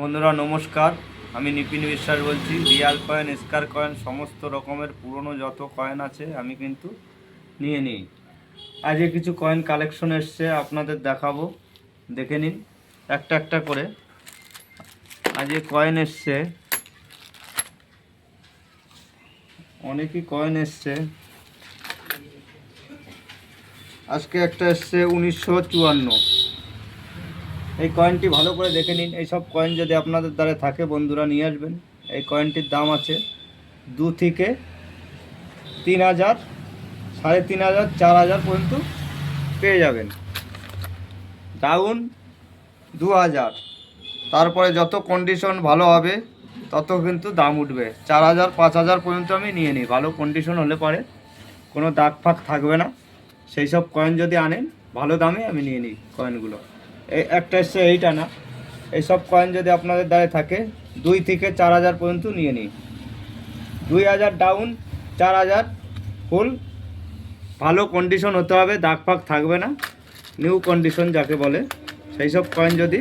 বন্ধুরা, নমস্কার। আমি নিপিন বিশ্বাস বলছি। রিয়াল কয়েন, স্কার কয়েন, সমস্ত রকমের পুরনো যত কয়েন আছে আমি কিন্তু নিয়ে নিই। আজকে কিছু কয়েন কালেকশন এসছে, আপনাদের দেখাবো। দেখে নিন, একটা একটা করে। আজকে কয়েন এসছে। অনেকই কয়েন এসছে। আজকে একটা এসছে উনিশশো চুয়ান্ন। এই কয়েনটি ভালো করে দেখে নিন। এইসব কয়েন যদি আপনাদের দ্বারা থাকে, বন্ধুরা নিয়ে আসবেন। এই কয়েনটির দাম আছে দু থেকে তিন হাজার, সাড়ে তিন হাজার, চার হাজার পর্যন্ত পেয়ে যাবেন। ডাউন দু হাজার। তারপরে যত কন্ডিশন ভালো হবে, তত কিন্তু দাম উঠবে। চার হাজার, পাঁচ হাজার পর্যন্ত আমি নিয়ে নিই। ভালো কন্ডিশন হলে পরে, কোনো দাগ ফাগ থাকবে না। সেই সব কয়েন যদি আনেন, ভালো দামে আমি নিয়ে নিই কয়েনগুলো একটা এসছে এইটা না। এইসব কয়েন যদি আপনাদের দ্বারা থাকে, দুই থেকে চার হাজার পর্যন্ত নিয়ে নিই দুই হাজার ডাউন চার হাজার ফুল ভালো কন্ডিশন হতে হবে, দাগ ফাগ থাকবে না। নিউ কন্ডিশন যাকে বলে, সেই সব কয়েন যদি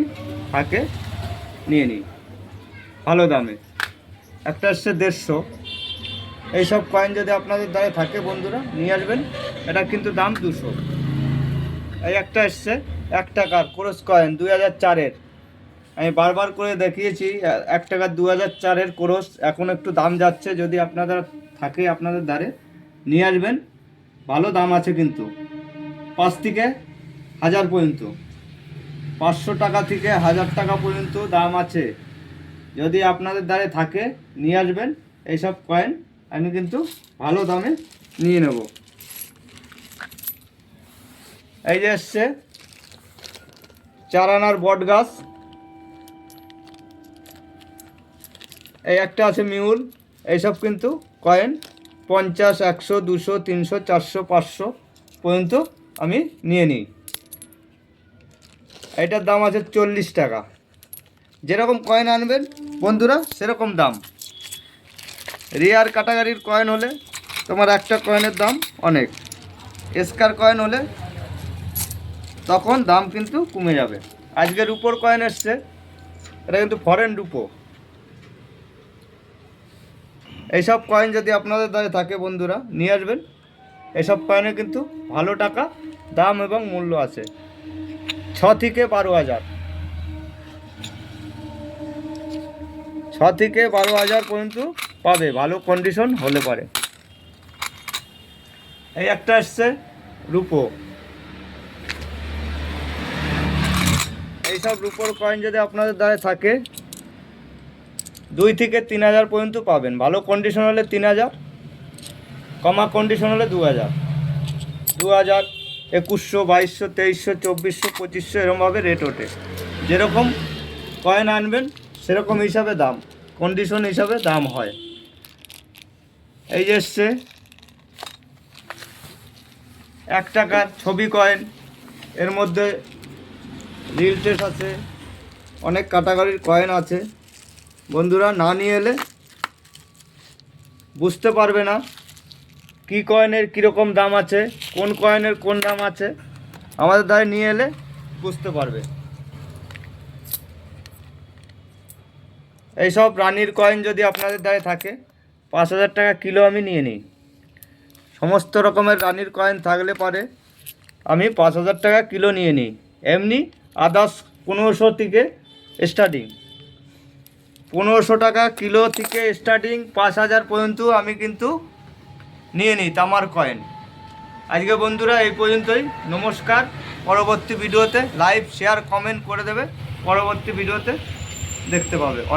থাকে, নিয়ে নিই ভালো দামে। একটা এসছে দেড়শো। এইসব কয়েন যদি আপনাদের দ্বারা থাকে বন্ধুরা, নিয়ে আসবেন। এটা কিন্তু দাম দুশো। এই একটা এসছে এক টাকার ক্রোস কয়েন দুই হাজার চারের। আমি বারবার করে দেখিয়েছি, এক টাকার দু হাজার চারের ক্রোস এখন একটু দাম যাচ্ছে, যদি আপনাদের থাকে আপনাদের দ্বারে নিয়ে আসবেন। ভালো দাম আছে কিন্তু। পাঁচ থেকে হাজার পর্যন্ত। পাঁচশো টাকা থেকে হাজার টাকা পর্যন্ত দাম আছে। যদি আপনাদের দ্বারে থাকে, নিয়ে আসবেন। এইসব কয়েন আমি কিন্তু ভালো দামে নিয়ে নেব। এই যে এসছে চার আনার বট গাছ। এই একটা আছে মিউল, এইসব কিন্তু কয়েন পঞ্চাশ, একশো, দুশো, তিনশো, চারশো, পাঁচশো পর্যন্ত আমি নিয়ে নিই। এটার দাম আছে চল্লিশ টাকা। যেরকম কয়েন আনবেন, বন্ধুরা, সেরকম দাম। রিয়ার ক্যাটাগরির কয়েন হলে তোমার একটা কয়েনের দাম অনেক। স্কার কয়েন হলে তখন দাম কিন্তু কমে যাবে। আজকের উপর কয়েন এসছে। এটা কিন্তু ফরেন রুপো। এইসব কয়েন যদি আপনাদের দ্বারা থাকে বন্ধুরা, নিয়ে আসবেন। এসব কয়েনে কিন্তু ভালো টাকা, দাম এবং মূল্য আছে। ছ থেকে বারো হাজার। ছ থেকে বারো হাজার পর্যন্ত পাবে। ভালো কন্ডিশন হলে পারে। এই একটা এসছে রুপো। এইসব রুপোর কয়েন যদি আপনাদের দ্বারা থাকে, দুই থেকে তিন হাজার পর্যন্ত পাবেন। ভালো কন্ডিশন হলে তিন হাজার, কমা কন্ডিশন হলে দু হাজার। দু হাজার, একুশশো, বাইশশো, তেইশশো, চব্বিশশো, পঁচিশশো এরমভাবে রেট ওঠে। যেরকম কয়েন আনবেন, সেরকম হিসাবে দাম কন্ডিশন হিসাবে দাম হয়। এই যে এসছে, এক টাকার ছবি কয়েন এর মধ্যে রিল টেস আছে, অনেক ক্যাটাগরির কয়েন আছে। বন্ধুরা, না নিয়ে এলে বুঝতে পারবে না কী কয়েনের কীরকম দাম আছে, কোন কয়েনের কোন দাম আছে। আমাদের দ্বারা নিয়ে এলে বুঝতে পারবে। এইসব রানির কয়েন যদি আপনাদের দ্বারা থাকে, পাঁচ হাজার টাকা কিলো আমি নিয়ে নিই। সমস্ত রকমের রানির কয়েন থাকলে পারে, আমি পাঁচ হাজার টাকা কিলো নিয়ে নিই। এমনি আদার্স পনেরোশো থেকে স্টার্টিং। পনেরোশো টাকা কিলো থেকে স্টার্টিং, পাঁচ হাজার পর্যন্ত আমি কিন্তু নিয়ে নিই তামার কয়েন আজকে বন্ধুরা এই পর্যন্তই। নমস্কার। পরবর্তী ভিডিওতে লাইভ শেয়ার কমেন্ট করে দেবে। পরবর্তী ভিডিওতে দেখতে পাবে। অনেক